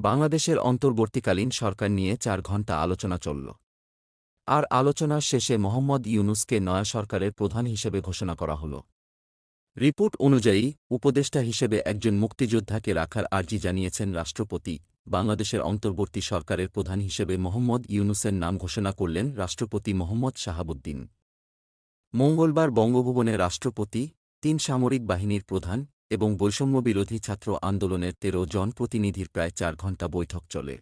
বাংলাদেশের অন্তর্বর্তীকালীন সরকার নিয়ে চার ঘণ্টা আলোচনা চলল। আর আলোচনার শেষে মোহাম্মদ ইউনুসকে নয়া সরকারের প্রধান হিসেবে ঘোষণা করা হল। রিপোর্ট অনুযায়ী, উপদেষ্টা হিসেবে একজন মুক্তিযোদ্ধাকে রাখার আর্জি জানিয়েছেন রাষ্ট্রপতি। বাংলাদেশের অন্তর্বর্তী সরকারের প্রধান হিসেবে মোহাম্মদ ইউনুসের নাম ঘোষণা করলেন রাষ্ট্রপতি মোহাম্মদ শাহাবুদ্দিন। মঙ্গলবার বঙ্গভবনে রাষ্ট্রপতি, তিন সামরিক বাহিনীর প্রধান এবং বৈষম্যবিরোধী ছাত্র আন্দোলনের তেরো জন প্রতিনিধির প্রায় চার ঘণ্টা বৈঠক চলে।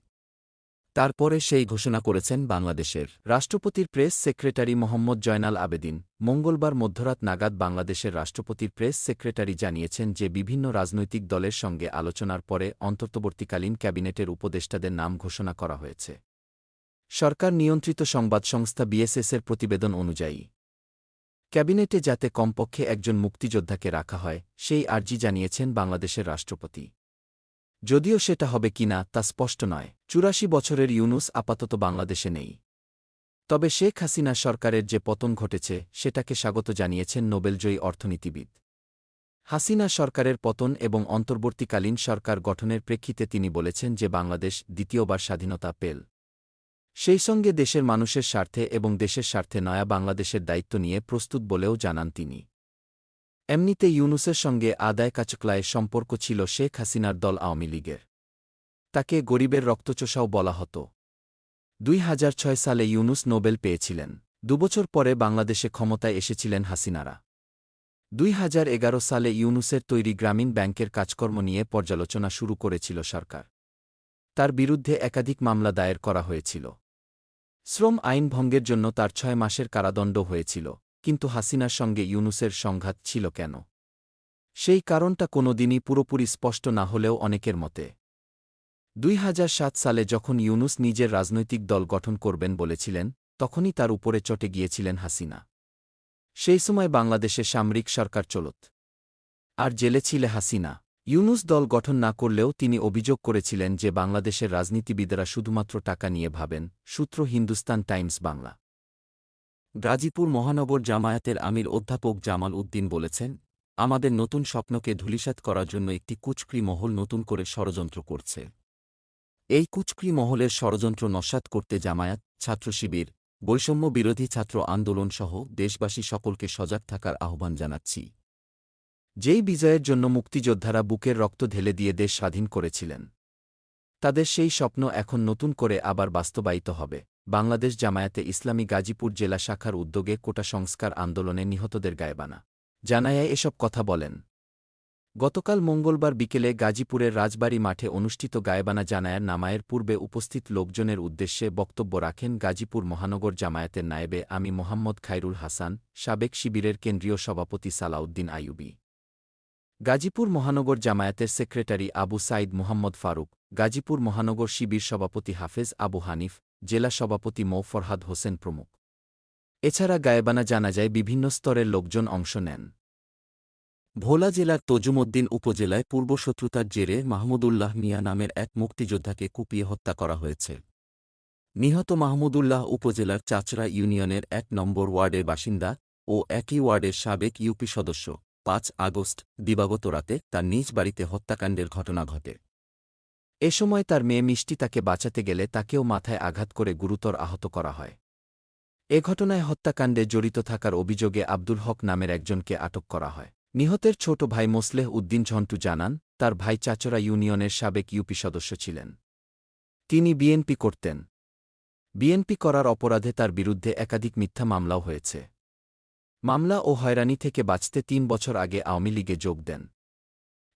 তারপরে সেই ঘোষণা করেছেন বাংলাদেশের রাষ্ট্রপতির প্রেস সেক্রেটারি মোহাম্মদ জয়নাল আবেদিন। মঙ্গলবার মধ্যরাত নাগাদ বাংলাদেশের রাষ্ট্রপতির প্রেস সেক্রেটারি জানিয়েছেন যে বিভিন্ন রাজনৈতিক দলের সঙ্গে আলোচনার পরে অন্তর্বর্তীকালীন ক্যাবিনেটের উপদেষ্টাদের নাম ঘোষণা করা হয়েছে। সরকার নিয়ন্ত্রিত সংবাদ সংস্থা বিএসএসের প্রতিবেদন অনুযায়ী ক্যাবিনেটে যাতে কমপক্ষে একজন মুক্তিযোদ্ধাকে রাখা হয়, সেই আর্জি জানিয়েছেন বাংলাদেশের রাষ্ট্রপতি। যদিও সেটা হবে কিনা তা স্পষ্ট নয়। চুরাশি বছরের ইউনুস আপাতত বাংলাদেশে নেই। তবে শেখ হাসিনা সরকারের যে পতন ঘটেছে, সেটাকে স্বাগত জানিয়েছেন নোবেলজয়ী অর্থনীতিবিদ। হাসিনা সরকারের পতন এবং অন্তর্বর্তীকালীন সরকার গঠনের প্রেক্ষিতে তিনি বলেছেন যে বাংলাদেশ দ্বিতীয়বার স্বাধীনতা পেল। সেই সঙ্গে দেশের মানুষের স্বার্থে এবং দেশের স্বার্থে নয়া বাংলাদেশের দায়িত্ব নিয়ে প্রস্তুত বলেও জানান তিনি। এমনিতে ইউনুসের সঙ্গে আদায় কাচকলায় সম্পর্ক ছিল শেখ হাসিনার দল আওয়ামী লীগের। তাকে গরিবের রক্তচোষাও বলা হতো। দুই হাজার ছয় সালে ইউনুস নোবেল পেয়েছিলেন। দুবছর পরে বাংলাদেশে ক্ষমতায় এসেছিলেন হাসিনারা। দুই হাজার এগারো সালে ইউনুসের তৈরি গ্রামীণ ব্যাংকের কাজকর্ম নিয়ে পর্যালোচনা শুরু করেছিল সরকার। তার বিরুদ্ধে একাধিক মামলা দায়ের করা হয়েছিল। শ্রম আইন ভঙ্গের জন্য তার ছয় মাসের কারাদণ্ড হয়েছিল, কিন্তু হাসিনার সঙ্গে ইউনুসের সংঘাত ছিল কেন? সেই কারণটা কোনোদিনই পুরোপুরি স্পষ্ট না হলেও অনেকের মতে। দুই হাজার সাত সালে যখন ইউনুস নিজের রাজনৈতিক দল গঠন করবেন বলেছিলেন, তখনই তার উপরে চটে গিয়েছিলেন হাসিনা। সেই সময় বাংলাদেশে সামরিক সরকার চলত। আর জেলে ছিল হাসিনা। ইউনুস দল গঠন না করলেও তিনি অভিযোগ করেছিলেন যে বাংলাদেশের রাজনীতিবিদেরা শুধুমাত্র টাকা নিয়ে ভাবেন, সূত্র হিন্দুস্তান টাইমস বাংলা। গাজীপুর মহানগর জামায়াতের আমির অধ্যাপক জামাল উদ্দিন বলেছেন, আমাদের নতুন স্বপ্নকে ধূলিসাৎ করার জন্য একটি কুচক্রি মহল নতুন করে ষড়যন্ত্র করছে। এই কুচক্রি মহলের ষড়যন্ত্র নস্যাৎ করতে জামায়াত, ছাত্র শিবির বৈষম্য বিরোধী ছাত্র আন্দোলন সহ দেশবাসী সকলকে সজাগ থাকার আহ্বান জানাচ্ছি। যেই বিজয়ের জন্য মুক্তিযোদ্ধারা বুকের রক্ত ঢেলে দিয়ে দেশ স্বাধীন করেছিলেন। তাদের সেই স্বপ্ন এখন নতুন করে আবার বাস্তবায়িত হবে। বাংলাদেশ জামায়াতে ইসলামী গাজীপুর জেলা শাখার উদ্যোগে কোটা সংস্কার আন্দোলনে নিহতদের গায়েবানা। জানায় এসব কথা বলেন। গতকাল মঙ্গলবার বিকেলে গাজীপুরের রাজবাড়ী মাঠে অনুষ্ঠিত গায়েবানা জানায়ার নামায়ের পূর্বে উপস্থিত লোকজনের উদ্দেশ্যে বক্তব্য রাখেন গাজীপুর মহানগর জামায়াতের নায়েবে আমি মোহাম্মদ খাইরুল হাসান, সাবেক শিবিরের কেন্দ্রীয় সভাপতি সালাউদ্দিন আইয়ুবী। গাজীপুর মহানগর জামায়াতের সেক্রেটারি আবু সাইদ মোহাম্মদ ফারুক, গাজীপুর মহানগর শিবির সভাপতি হাফেজ আবু হানিফ, জেলা সভাপতি মৌ ফরহাদ হোসেন প্রমুখ। এছাড়া গায়েবানা জানা যায় বিভিন্ন স্তরের লোকজন অংশ নেন। ভোলা জেলার তজুমদ্দিন উপজেলায় পূর্বশত্রুতার জেরে মাহমুদুল্লাহ মিয়া নামের এক মুক্তিযোদ্ধাকে কুপিয়ে হত্যা করা হয়েছে। নিহত মাহমুদুল্লাহ উপজেলার চাচরা ইউনিয়নের এক নম্বর ওয়ার্ডের বাসিন্দা ও একই ওয়ার্ডের সাবেক ইউপি সদস্য। পাঁচ আগস্ট, দিবাগত রাতে তার নিজ বাড়িতে হত্যাকাণ্ডের ঘটনা ঘটে। এ সময় তার মেয়ে মিষ্টি তাকে বাঁচাতে গেলে তাকেও মাথায় আঘাত করে গুরুতর আহত করা হয়। এ ঘটনায় হত্যাকাণ্ডে জড়িত থাকার অভিযোগে আব্দুল হক নামের একজনকে আটক করা হয়। নিহতের ছোট ভাই মোসলেহ উদ্দিন ঝন্টু জানান, তার ভাই চাচরা ইউনিয়নের সাবেক ইউপি সদস্য ছিলেন। তিনি বিএনপি করতেন। বিএনপি করার অপরাধে তার বিরুদ্ধে একাধিক মিথ্যা মামলাও হয়েছে। মামলা ও হয়রানি থেকে বাঁচতে তিন বছর আগে আওয়ামী লীগে যোগ দেন।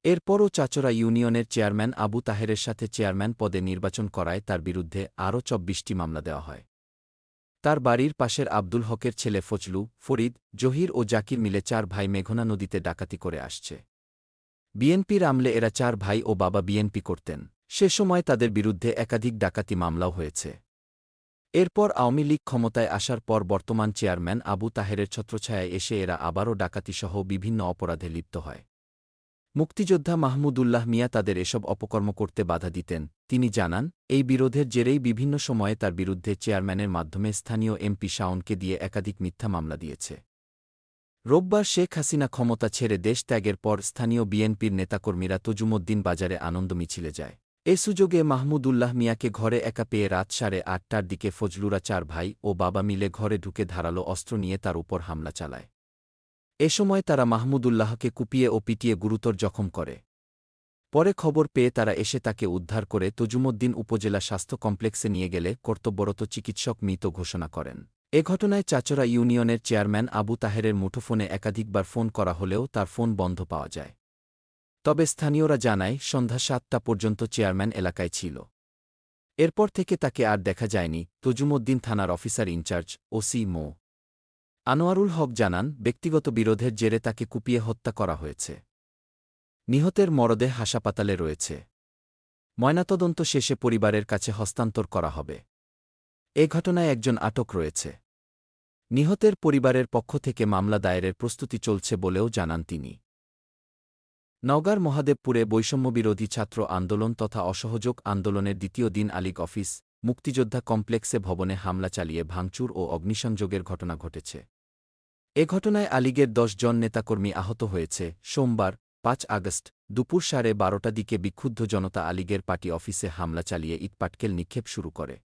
এরপরও চাচরা ইউনিয়নের চেয়ারম্যান আবু তাহেরের সাথে চেয়ারম্যান পদে নির্বাচন করায় তার বিরুদ্ধে আরও চব্বিশটি মামলা দেওয়া হয়। তার বাড়ির পাশের আব্দুল হকের ছেলে ফজলু, ফরিদ, জহির ও জাকির মিলে চার ভাই মেঘনা নদীতে ডাকাতি করে আসছে। বিএনপির আমলে এরা চার ভাই ও বাবা বিএনপি করতেন। সে সময় তাদের বিরুদ্ধে একাধিক ডাকাতি মামলাও হয়েছে। এরপর আওয়ামী লীগ ক্ষমতায় আসার পর বর্তমান চেয়ারম্যান আবু তাহেরের ছত্রছায়ায় এসে এরা আবারও ডাকাতিসহ বিভিন্ন অপরাধে লিপ্ত হয়। মুক্তিযোদ্ধা মাহমুদুল্লাহ মিয়া তাদের এসব অপকর্ম করতে বাধা দিতেন। তিনি জানান, এই বিরোধের জেরেই বিভিন্ন সময়ে তার বিরুদ্ধে চেয়ারম্যানের মাধ্যমে স্থানীয় এমপি শাওনকে দিয়ে একাধিক মিথ্যা মামলা দিয়েছে। রোববার শেখ হাসিনা ক্ষমতা ছেড়ে দেশ ত্যাগের পর স্থানীয় বিএনপির নেতাকর্মীরা তজুমুদ্দিন বাজারে আনন্দ মিছিলে যায়। এ সুযোগে মাহমুদুল্লাহ মিয়াকে ঘরে একা পেয়ে রাত সাড়ে আটটার দিকে ফজলুরা চার ভাই ও বাবা মিলে ঘরে ঢুকে ধারালো অস্ত্র নিয়ে তার উপর হামলা চালায়। এ সময় তারা মাহমুদুল্লাহকে কুপিয়ে ও পিটিয়ে গুরুতর জখম করে। পরে খবর পেয়ে তারা এসে তাকে উদ্ধার করে তজুমুদ্দিন উপজেলা স্বাস্থ্য কমপ্লেক্সে নিয়ে গেলে কর্তব্যরত চিকিৎসক মৃত ঘোষণা করেন। এ ঘটনায় চাচরা ইউনিয়নের চেয়ারম্যান আবু তাহেরের মুঠোফোনে একাধিকবার ফোন করা হলেও তার ফোন বন্ধ পাওয়া যায়। তবে স্থানীয়রা জানায়, সন্ধ্যা সাতটা পর্যন্ত চেয়ারম্যান এলাকায় ছিল। এরপর থেকে তাকে আর দেখা যায়নি, তজুমুদ্দিন থানার অফিসার ইনচার্জ, ওসি মো। আনোয়ারুল হক জানান, ব্যক্তিগত বিরোধের জেরে তাকে কুপিয়ে হত্যা করা হয়েছে। নিহতের মরদেহ হাসপাতালে রয়েছে। ময়নাতদন্ত শেষে পরিবারের কাছে হস্তান্তর করা হবে। এ ঘটনায় একজন আটক রয়েছে। নিহতের পরিবারের পক্ষ থেকে মামলা দায়েরের প্রস্তুতি চলছে বলেও জানান তিনি। নওগাঁর মহাদেবপুরে বৈষম্যবিরোধী ছাত্র আন্দোলন তথা অসহযোগ আন্দোলনের দ্বিতীয় দিন আলিগ অফিস, মুক্তিযোদ্ধা কমপ্লেক্সে ভবনে হামলা চালিয়ে ভাঙচুর ও অগ্নিসংযোগের ঘটনা ঘটেছে। এ ঘটনায় আলিগের জন নেতাকর্মী আহত হয়েছে। সোমবার, পাঁচ আগস্ট, দুপুর সাড়ে বারোটা দিকে বিক্ষুব্ধ জনতা আলিগের পার্টি অফিসে হামলা চালিয়ে ইটপাটকেল নিক্ষেপ শুরু করে।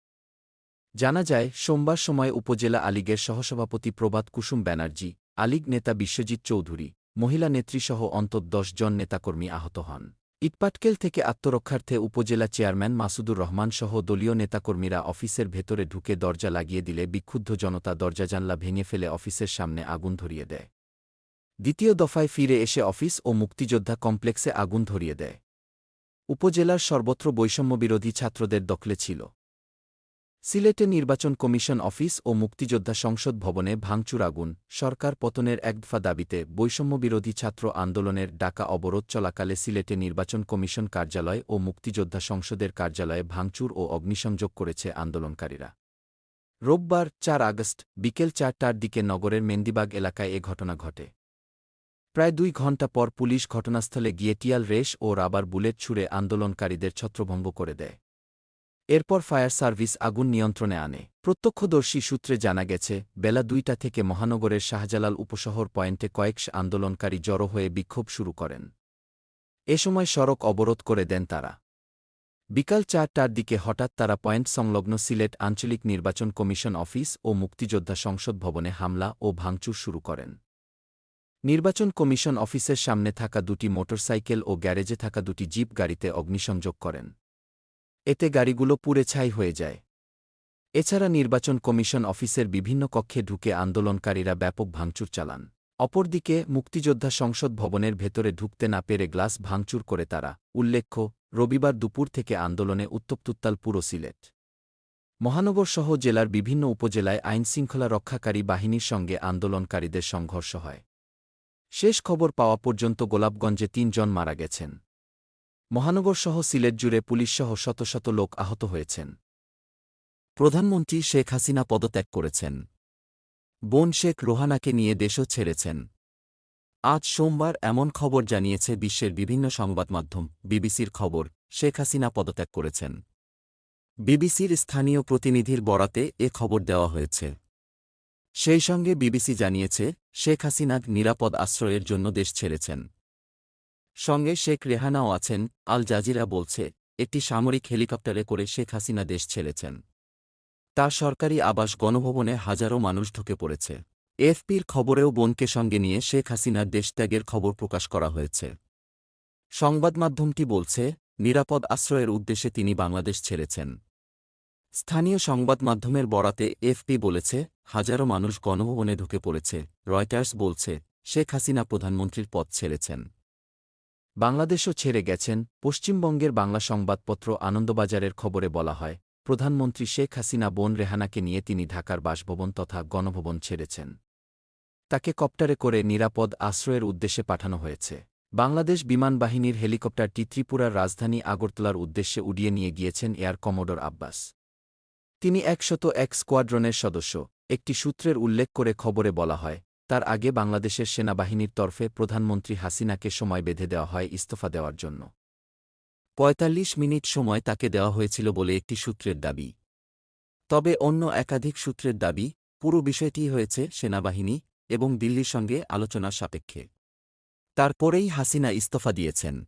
জানা যায়, সোমবার সময় উপজেলা আলিগের সহসভাপতি প্রভাত কুসুম ব্যানার্জি, আলিগ নেতা বিশ্বজিৎ চৌধুরী মহিলা নেত্রীসহ অন্তত দশ জন নেতাকর্মী আহত হন। ইটপাটকেল থেকে আত্মরক্ষার্থে উপজেলা চেয়ারম্যান মাসুদুর রহমান সহ দলীয় নেতাকর্মীরা অফিসের ভেতরে ঢুকে দরজা লাগিয়ে দিলে বিক্ষুব্ধ জনতা দরজা জানলা ভেঙে ফেলে অফিসের সামনে আগুন ধরিয়ে দেয়। দ্বিতীয় দফায় ফিরে এসে অফিস ও মুক্তিযোদ্ধা কমপ্লেক্সে আগুন ধরিয়ে দেয়। উপজেলার সর্বত্র বৈষম্যবিরোধী ছাত্রদের দখলে ছিল। সিলেটে নির্বাচন কমিশন অফিস ও মুক্তিযোদ্ধা সংসদ ভবনে ভাঙচুর আগুন, সরকার পতনের একদফা দাবিতে বৈষম্যবিরোধী ছাত্র আন্দোলনের ডাকা অবরোধ চলাকালে সিলেটে নির্বাচন কমিশন কার্যালয় ও মুক্তিযোদ্ধা সংসদের কার্যালয়ে ভাঙচুর ও অগ্নিসংযোগ করেছে আন্দোলনকারীরা। রোববার চার আগস্ট বিকেল চারটার দিকে নগরের মেন্দিবাগ এলাকায় এ ঘটনা ঘটে। প্রায় দুই ঘণ্টা পর পুলিশ ঘটনাস্থলে গিয়ে টিয়াল রেশ ও রাবার বুলেট ছুড়ে আন্দোলনকারীদের ছত্রভঙ্গ করে দেয়। এরপর ফায়ার সার্ভিস আগুন নিয়ন্ত্রণে আনে। প্রত্যক্ষদর্শী সূত্রে জানা গেছে, বেলা দুইটা থেকে মহানগরের শাহজালাল উপশহর পয়েন্টে কয়েকশ আন্দোলনকারী জড়ো হয়ে বিক্ষোভ শুরু করেন। এ সময় সড়ক অবরোধ করে দেন তারা। বিকাল চারটার দিকে হঠাৎ তারা পয়েন্ট সংলগ্ন সিলেট আঞ্চলিক নির্বাচন কমিশন অফিস ও মুক্তিযোদ্ধা সংসদ ভবনে হামলা ও ভাঙচুর শুরু করেন। নির্বাচন কমিশন অফিসের সামনে থাকা দুটি মোটরসাইকেল ও গ্যারেজে থাকা দুটি জিপ গাড়িতে অগ্নিসংযোগ করেন। এতে গাড়িগুলো পুড়ে ছাই হয়ে যায়। এছাড়া নির্বাচন কমিশন অফিসের বিভিন্ন কক্ষে ঢুকে আন্দোলনকারীরা ব্যাপক ভাঙচুর চালান। অপরদিকে মুক্তিযোদ্ধা সংসদ ভবনের ভেতরে ঢুকতে না পেরে গ্লাস ভাঙচুর করে তারা। উল্লেখ্য, রবিবার দুপুর থেকে আন্দোলনে উত্তপ্তুত্তাল পুরো সিলেট। মহানগরসহ জেলার বিভিন্ন উপজেলায় আইনশৃঙ্খলা রক্ষাকারী বাহিনীর সঙ্গে আন্দোলনকারীদের সংঘর্ষ হয়। শেষ খবর পাওয়া পর্যন্ত গোলাপগঞ্জে তিনজন মারা গেছেন। মহানগরসহ সিলেট জুড়ে পুলিশসহ শত শত লোক আহত হয়েছেন। প্রধানমন্ত্রী শেখ হাসিনা পদত্যাগ করেছেন। বোন শেখ রোহানাকে নিয়ে দেশও ছেড়েছেন। আজ সোমবার এমন খবর জানিয়েছে বিশ্বের বিভিন্ন সংবাদমাধ্যম, বিবিসির খবর, শেখ হাসিনা পদত্যাগ করেছেন। বিবিসির স্থানীয় প্রতিনিধির বরাতে এ খবর দেওয়া হয়েছে। সেই সঙ্গে বিবিসি জানিয়েছে, শেখ হাসিনা নিরাপদ আশ্রয়ের জন্য দেশ ছেড়েছেন। সঙ্গে শেখ রেহানাও আছেন, আল জাজিরা বলছে, একটি সামরিক হেলিকপ্টারে করে শেখ হাসিনা দেশ ছেড়েছেন। তার সরকারি আবাস গণভবনে হাজারো মানুষ ঢুকে পড়েছে। এফপির খবরেও বোনকে সঙ্গে নিয়ে শেখ হাসিনার দেশত্যাগের খবর প্রকাশ করা হয়েছে। সংবাদমাধ্যমটি বলছে, নিরাপদ আশ্রয়ের উদ্দেশ্যে তিনি বাংলাদেশ ছেড়েছেন। স্থানীয় সংবাদ মাধ্যমের বরাতে এফপি বলেছে, হাজারো মানুষ গণভবনে ঢুকে পড়েছে। রয়টার্স বলছে, শেখ হাসিনা প্রধানমন্ত্রীর পদ ছেড়েছেন। বাংলাদেশও ছেড়ে গেছেন, পশ্চিমবঙ্গের বাংলা সংবাদপত্র আনন্দবাজারের খবরে বলা হয়, প্রধানমন্ত্রী শেখ হাসিনা বোন রেহানাকে নিয়ে তিনি ঢাকার বাসভবন তথা গণভবন ছেড়েছেন। তাকে কপ্টারে করে নিরাপদ আশ্রয়ের উদ্দেশ্যে পাঠানো হয়েছে। বাংলাদেশ বিমান বাহিনীর হেলিকপ্টারটি ত্রিপুরার রাজধানী আগরতলার উদ্দেশ্যে উড়িয়ে নিয়ে গিয়েছেন এয়ার কমোডর আব্বাস। তিনি একশত এক স্কোয়াড্রনের সদস্য, একটি সূত্রের উল্লেখ করে খবরে বলা হয় তার আগে বাংলাদেশের সেনাবাহিনীর তরফে প্রধানমন্ত্রী হাসিনাকে সময় বেঁধে দেওয়া হয় ইস্তফা দেওয়ার জন্য। পঁয়তাল্লিশ মিনিট সময় তাকে দেওয়া হয়েছিল বলে একটি সূত্রের দাবি। তবে অন্য একাধিক সূত্রের দাবি, পুরো বিষয়টি হয়েছে সেনাবাহিনী এবং দিল্লির সঙ্গে আলোচনার সাপেক্ষে। তারপরেই হাসিনা ইস্তফা দিয়েছেন।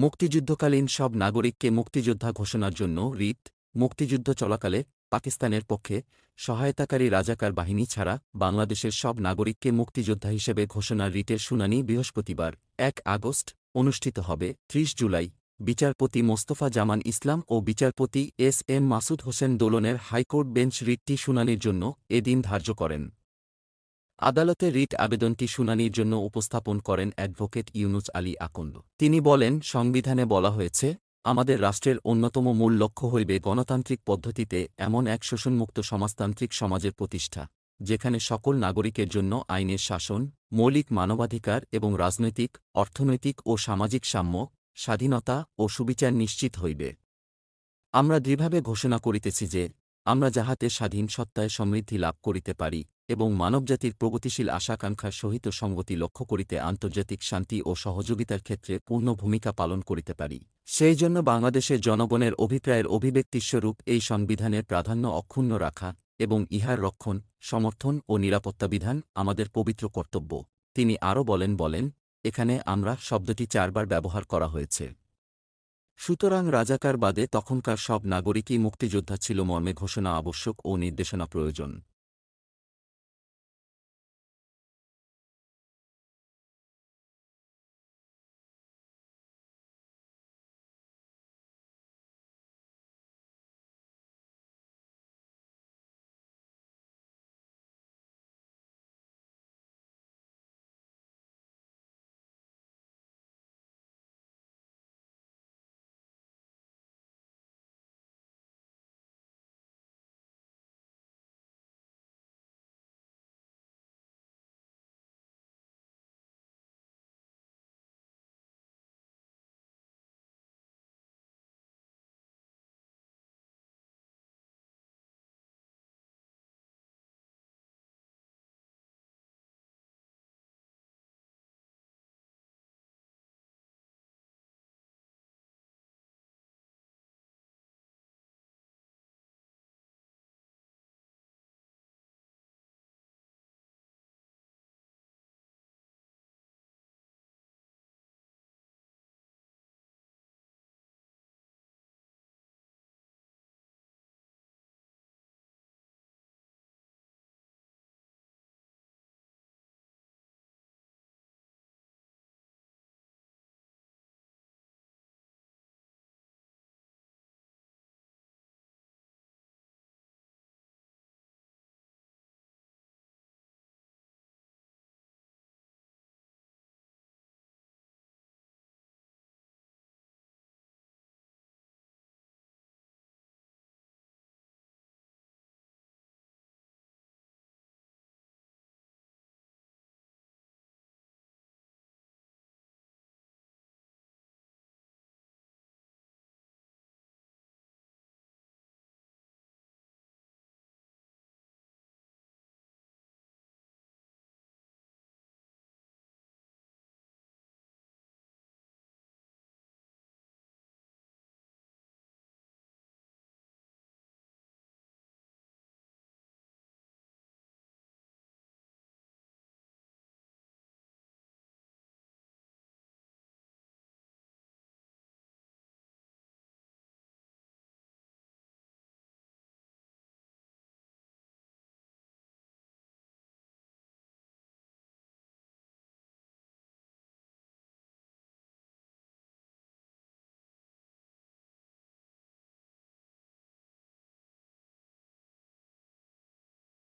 মুক্তিযুদ্ধকালীন সব নাগরিককে মুক্তিযোদ্ধা ঘোষণার জন্য রিট, মুক্তিযুদ্ধ চলাকালে পাকিস্তানের পক্ষে সহায়তাকারী রাজাকার বাহিনী ছাড়া বাংলাদেশের সব নাগরিককে মুক্তিযোদ্ধা হিসেবে ঘোষণার রিটের শুনানি বৃহস্পতিবার, এক আগস্ট, অনুষ্ঠিত হবে ত্রিশ জুলাই। বিচারপতি মোস্তফা জামান ইসলাম ও বিচারপতি এস এম মাসুদ হোসেন দোলনের হাইকোর্ট বেঞ্চ রিটটি শুনানির জন্য এদিন ধার্য করেন। আদালতে রিট আবেদনটি শুনানির জন্য উপস্থাপন করেন অ্যাডভোকেট ইউনুস আলী আকন্দ। তিনি বলেন, সংবিধানে বলা হয়েছে আমাদের রাষ্ট্রের অন্যতম মূল লক্ষ্য হইবে গণতান্ত্রিক পদ্ধতিতে এমন এক শোষণমুক্ত সমাজতান্ত্রিক সমাজের প্রতিষ্ঠা, যেখানে সকল নাগরিকের জন্য আইনের শাসন, মৌলিক মানবাধিকার এবং রাজনৈতিক, অর্থনৈতিক ও সামাজিক সাম্য, স্বাধীনতা ও সুবিচার নিশ্চিত হইবে। আমরা দৃঢ়ভাবে ঘোষণা করিতেছি যে আমরা যাহাতে স্বাধীন সত্তায় সমৃদ্ধি লাভ করিতে পারি এবং মানবজাতির প্রগতিশীল আশাকাঙ্ক্ষার সহিত সঙ্গতি লক্ষ্য করিতে আন্তর্জাতিক শান্তি ও সহযোগিতার ক্ষেত্রে পূর্ণ ভূমিকা পালন করিতে পারি। সেই জন্য বাংলাদেশের জনগণের অভিপ্রায়ের অভিব্যক্তিস্বরূপ এই সংবিধানের প্রাধান্য অক্ষুণ্ণ রাখা এবং ইহার রক্ষণ, সমর্থন ও নিরাপত্তা বিধান আমাদের পবিত্র কর্তব্য। তিনি আরও বলেন বলেন, এখানে আমরা শব্দটি চারবার ব্যবহার করা হয়েছে। সুতরাং রাজাকার বাদে তখনকার সব নাগরিকই মুক্তিযোদ্ধা ছিল মর্মে ঘোষণা আবশ্যক ও নির্দেশনা প্রয়োজন।